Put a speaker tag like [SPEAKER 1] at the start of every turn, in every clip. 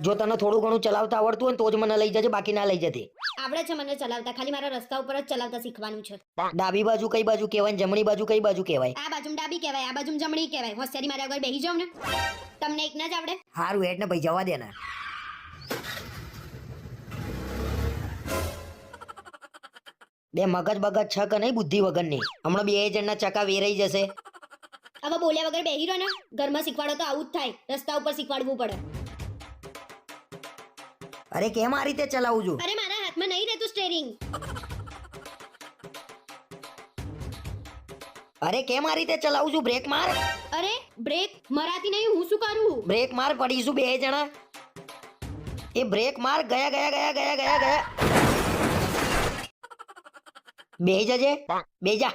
[SPEAKER 1] જો તને થોડું ઘણું ચલાવતા આવડતું હોય ને તો જ મને લઈ જજે બાકી ના લઈ જતી
[SPEAKER 2] આવડે છે મને ચલાવતા ખાલી મારા રસ્તા ઉપર જ ચલાવતા શીખવાનું છે.
[SPEAKER 1] ડાબી બાજુ કઈ બાજુ કહેવાય જમણી બાજુ કઈ બાજુ કહેવાય?
[SPEAKER 2] આ બાજુ ડાબી કહેવાય આ બાજુ જમણી કહેવાય. હોશિયારી મારા આગળ બેહી જાવ ને? તમને એક ના જ આવડે?
[SPEAKER 1] હારું હેડ ને ભાઈ જવા દે ને. બે મગજ બગજ છક કે નહીં બુદ્ધિ વગરની? હમણાં બે જણના ચકા વેરાઈ જશે.
[SPEAKER 2] હવે બોલ્યા વગર બેહી રહો ને. ઘરમાં શીખવાડો તો આવું જ થાય. રસ્તા ઉપર શીખવાડવું પડે.
[SPEAKER 1] અરે કેમ આ રીતે ચલાવું છું?
[SPEAKER 2] અરે મારા હાથમાં નહીં રહેતું સ્ટેરિંગ
[SPEAKER 1] અરે કેમ આ રીતે ચલાવું છું? બ્રેક માર.
[SPEAKER 2] અરે બ્રેક મરાતી નહીં હું શું કરું?
[SPEAKER 1] બ્રેક માર પડીશું બે જણા. એ બ્રેક માર ગયા ગયા ગયા ગયા ગયા ગયા. બે જજે. બે જા.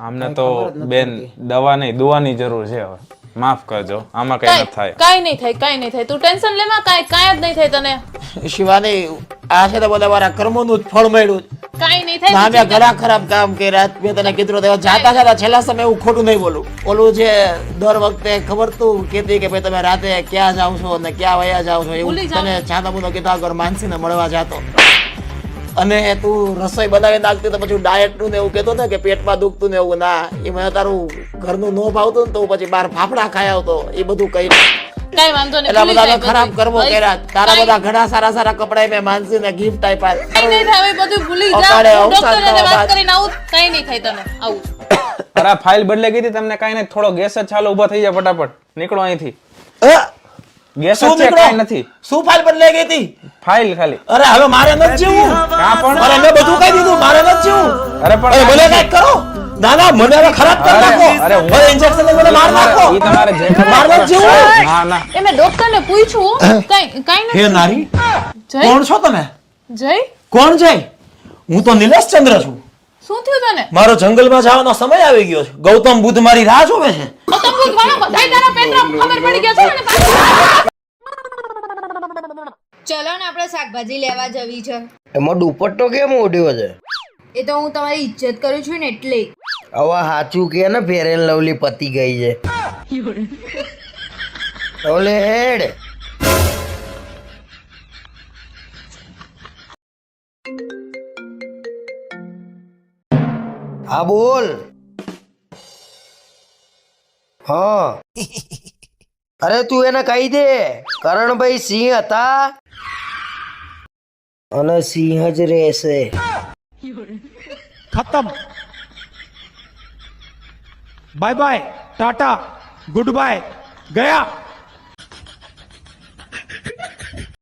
[SPEAKER 3] આમને તો બેન દવાની દુવાની જરૂર છે હવે. માફ કરજો. આમાં કઈ નથી થાય.
[SPEAKER 4] કાઈ નહીં થાય કાઈ નહીં થાય. તું ટેન્શન લે માં કાઈ કાઈ જ નહીં થાય તને.
[SPEAKER 5] શિવાની આ છે તો બધા મારા કર્મોનું જ ફળ મળ્યું
[SPEAKER 4] કાઈ નહીં થાય
[SPEAKER 5] ના મેં ઘણા ખરાબ કામ કર્યા મેં તને કીધું તો જાતા જાતા છેલ્લા સમય હું ખોટું નહીં બોલું. ઓલું છે દર વખતે ખબર તું કેતી કે ભાઈ તમે રાતે ક્યાં જાવ છો અને ક્યાં વયા જાવ છો એવું. તને જાતા મુનો કીધા ઘર માનસીને મળવા જાતો. અને તું રસોઈ બનાવી નાખતી તો પછી ડાયટનું ને એવું કહેતો ને કે પેટમાં દુખતું ને એવું ના એ મને તારું ઘરનું નો ભાવતું ને તો પછી બહાર ફાફડા ખાય આવતો એ બધું કઈ
[SPEAKER 4] વાંધો નહીં
[SPEAKER 5] એટલા બધા. ખરાબ
[SPEAKER 4] કરવો
[SPEAKER 5] કર્યા. તારા બધા ઘણા સારા સારા કપડા મેં માનસી ને ગિફ્ટ આપ્યા.
[SPEAKER 4] નહીં હવે બધું ભૂલી જા
[SPEAKER 5] અકાળે
[SPEAKER 4] હું
[SPEAKER 5] અવસાન
[SPEAKER 4] ડોક્ટર
[SPEAKER 5] થવા
[SPEAKER 4] વાત કરીને આવું કાઈ નહીં થાય તને. આવું.
[SPEAKER 3] અરે ફાઇલ બદલે કીધી તમને કઈ નહીં થોડો ગેસ જ ચાલો ઊભા થઈ જાય ફટાફટ. નીકળો અહીંથી. ગેસ
[SPEAKER 5] શું નીકળો?
[SPEAKER 3] નથી.
[SPEAKER 5] શું ફાઇલ બદલાઈ ગઈ હતી?
[SPEAKER 3] ફાઇલ ખાલી.
[SPEAKER 5] અરે હવે મારે નથી જીવવું
[SPEAKER 3] કાં પણ?
[SPEAKER 5] અરે મેં બધું કહી દીધું મારે નથી જીવવું
[SPEAKER 3] અરે પણ
[SPEAKER 5] મને કંઈક કરો. ના ના મને હવે ખરાબ કરી નાખો.
[SPEAKER 3] અરે, હું-
[SPEAKER 5] ઇન્જેક્શન મને માર નાખો.
[SPEAKER 3] ઈ તમારે જે કરવું
[SPEAKER 5] નથી જીવવું
[SPEAKER 3] ના ના.
[SPEAKER 4] એ મેં ડોક્ટરને પૂછ્યું કાઈ કાઈ
[SPEAKER 5] હે નારી કોણ છો તમે?
[SPEAKER 4] જય.
[SPEAKER 5] કોણ જય? હું તો નિલેશ ચંદ્ર છું.
[SPEAKER 4] શું થયું તને?
[SPEAKER 5] મારો જંગલમાં જવાનો સમય આવી ગયો છે. ગૌતમ બુદ્ધ મારી રાહ જોવે છે.
[SPEAKER 4] ગૌતમ બુદ્ધ વાળા બધાય તારા પેટમાં ખબર પડી ગયા છે ને? પાછું
[SPEAKER 6] ચલો ને આપણે શાકભાજી લેવા જવી છે.
[SPEAKER 1] એમાં દુપટ્ટો કેમ ઓઢ્યો છે?
[SPEAKER 6] એ તો હું તમારી ઇજ્જત કરું છું ને એટલે.
[SPEAKER 1] હવે સાચું કે ને ફેરેન લવલી પતી ગઈ છે. ઓલે હેડ. હા બોલ. હા. અરે તું એને કહી દે. કરણભાઈ સિંહ હતા. અને સિંહ જ રહેશે.
[SPEAKER 7] ખતમ. Bye bye, tata, good bye, ગયા.